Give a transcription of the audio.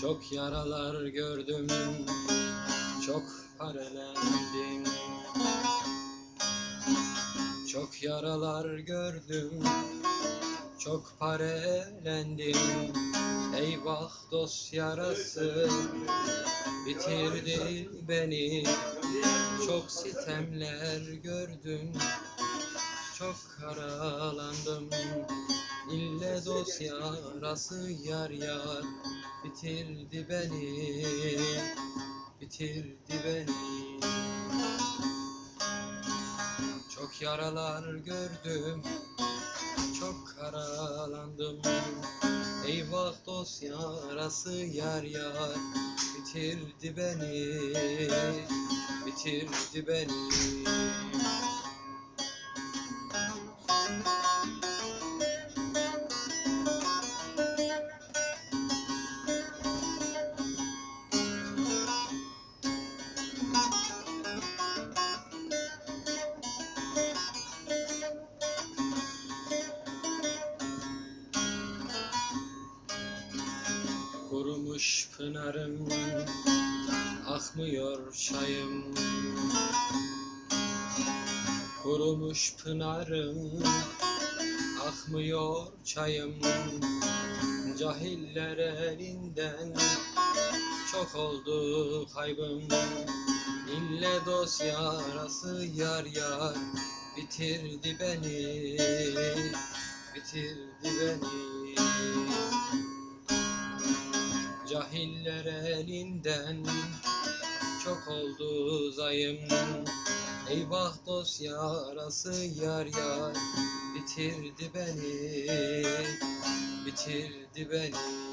Çok yaralar gördüm, çok parelendim. Çok yaralar gördüm, çok parelendim. Eyvah dost yarası bitirdi beni. Çok sitemler gördüm, çok karalandım. İlle dost yarası yar yar bitirdi beni, bitirdi beni. Çok yaralar gördüm, çok karalandım. Eyvah dost yarası yar yar bitirdi beni, bitirdi beni. Kurumuş pınarım, akmıyor çayım. Kurumuş pınarım, akmıyor çayım. Cahiller elinden çok oldu kaybım. İlle dost yarası yar yar bitirdi beni, bitirdi beni. Cahiller elinden. Çok oldu zayım Eyvah dost yarası yar yar. Bitirdi beni Bitirdi beni